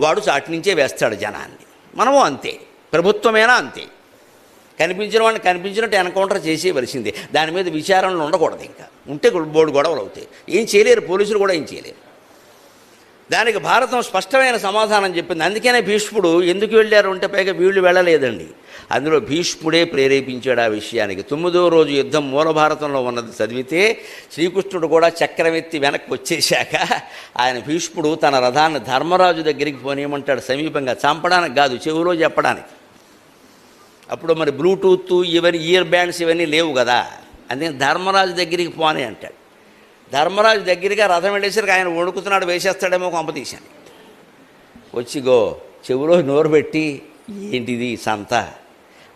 వాడు చాటి నుంచే వేస్తాడు జనాన్ని. మనము అంతే. ప్రభుత్వమైనా అంతే. కనిపించిన వాడిని కనిపించినట్టు ఎన్కౌంటర్ చేసేవలసిందే. దాని మీద విచారణలు ఉండకూడదు ఇంకా. ఉంటే బోర్డు గొడవలు అవుతాయి. ఏం చేయలేరు పోలీసులు కూడా ఏం చేయలేరు. దానికి భారతం స్పష్టమైన సమాధానం చెప్పింది. అందుకనే భీష్ముడు ఎందుకు వెళ్ళారు అంటే పైగా వీళ్ళు వెళ్ళలేదండి. అందులో భీష్ముడే ప్రేరేపించాడు ఆ విషయానికి. తొమ్మిదో రోజు యుద్ధం మూల భారతంలో ఉన్నది చదివితే శ్రీకృష్ణుడు కూడా చక్రమెత్తి వెనక్కి వచ్చేశాక ఆయన భీష్ముడు తన రథాన్ని ధర్మరాజు దగ్గరికి పోనీయమంటాడు. సమీపంగా చంపడానికి కాదు చెవులో చెప్పడానికి. అప్పుడు మరి బ్లూటూత్ ఇవన్నీ ఇయర్ బ్యాండ్స్ ఇవన్నీ లేవు కదా. అందుకని ధర్మరాజు దగ్గరికి పోనీ అంటాడు. ధర్మరాజు దగ్గరగా రథం వెళ్ళేసరికి ఆయన వణుకుతున్నాడు వేసేస్తాడేమో కొంప తీశాను. చెవులో చెవిలో నోరు పెట్టి ఏంటిది సంత?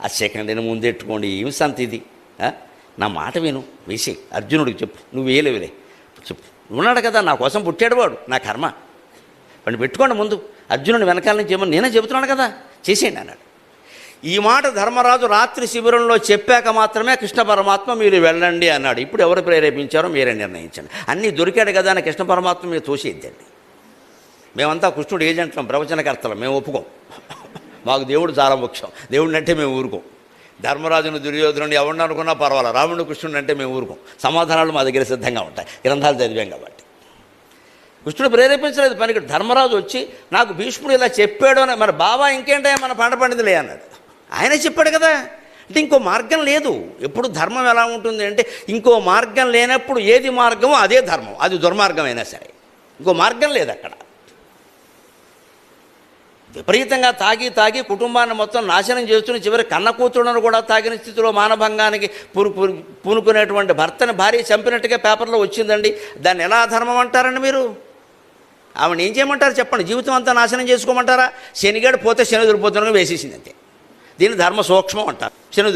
ఆ సెకండ్ని ముందెట్టుకోండి ఏమి సంత ఇది? ఆ? నా మాట విను వేసే అర్జునుడికి చెప్పు నువ్వు వేయలేవులే చెప్పు. ఉన్నాడు కదా నా కోసం పుట్టాడు వాడు నా కర్మ. వాడిని పెట్టుకోండి ముందు అర్జునుడి వెనకాల నుంచి ఏమో నేనే చెబుతున్నాడు కదా చేసేయండి అన్నాడు. ఈ మాట ధర్మరాజు రాత్రి శిబిరంలో చెప్పాక మాత్రమే కృష్ణ పరమాత్మ మీరు వెళ్ళండి అన్నాడు. ఇప్పుడు ఎవరు ప్రేరేపించారో మీరే నిర్ణయించండి. అన్నీ దొరికాడు కదా అని కృష్ణ పరమాత్మ మీరు తోసేద్దండి. మేమంతా కృష్ణుడు ఏజెంట్లం ప్రవచనకర్తలం మేము ఒప్పుకోం. మాకు దేవుడు చాలా ముఖ్యం. దేవుడిని అంటే మేము ఊరుకోం. ధర్మరాజును దుర్యోధనుడు ఎవరిని అనుకున్నా పర్వాలేదు. రాముడు కృష్ణుడు అంటే మేము ఊరుకోం. సమాధానాలు మా దగ్గర సిద్ధంగా ఉంటాయి. గ్రంథాలు చదివాం కాబట్టి. కృష్ణుడు ప్రేరేపించలేదు. పనికి ధర్మరాజు వచ్చి నాకు భీష్ముడు ఇలా చెప్పాడు అని మరి బాబా ఇంకేంటే మన పంట పండితులే అన్నాడు. ఆయనే చెప్పాడు కదా. అంటే ఇంకో మార్గం లేదు. ఎప్పుడు ధర్మం ఎలా ఉంటుంది అంటే ఇంకో మార్గం లేనప్పుడు ఏది మార్గమో అదే ధర్మం. అది దుర్మార్గమైనా సరే. ఇంకో మార్గం లేదు అక్కడ. విపరీతంగా తాగి తాగి కుటుంబాన్ని మొత్తం నాశనం చేస్తున్న చివరి కన్న కూతురును కూడా తాగిన స్థితిలో మానభంగానికి పూను పూనుకునేటువంటి భర్తను భార్య చంపినట్టుగా పేపర్లో వచ్చిందండి. దాన్ని ఎలా ధర్మం అంటారండి మీరు? ఆవిడ ఏం చేయమంటారు చెప్పండి. జీవితం అంతా నాశనం చేసుకోమంటారా? శనిగాడు పోతే శని దురిపోతున్నా వేసేసింది అంతే. దీన్ని ధర్మ సూక్ష్మం అంటారు. శని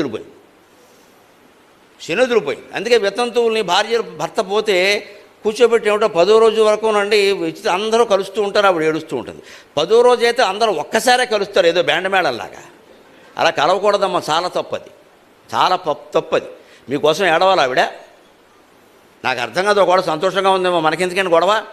దురిపోయి అందుకే వితంతువుల్ని భార్య భర్త పోతే కూర్చోబెట్టి ఏమిటో పదో రోజు వరకు నుండి అందరూ కలుస్తూ ఉంటారు ఆవిడ ఏడుస్తూ ఉంటుంది. పదో రోజు అయితే అందరూ ఒక్కసారే కలుస్తారు ఏదో బ్యాండ్ మేళంలాగా అలా కలవకూడదమ్మా చాలా తప్పది. చాలా పప్- తప్పది. మీకోసం ఏడవాలి ఆవిడ? నాకు అర్థం కాదు గొడవ సంతోషంగా ఉందేమో మనకెందుకని గొడవ?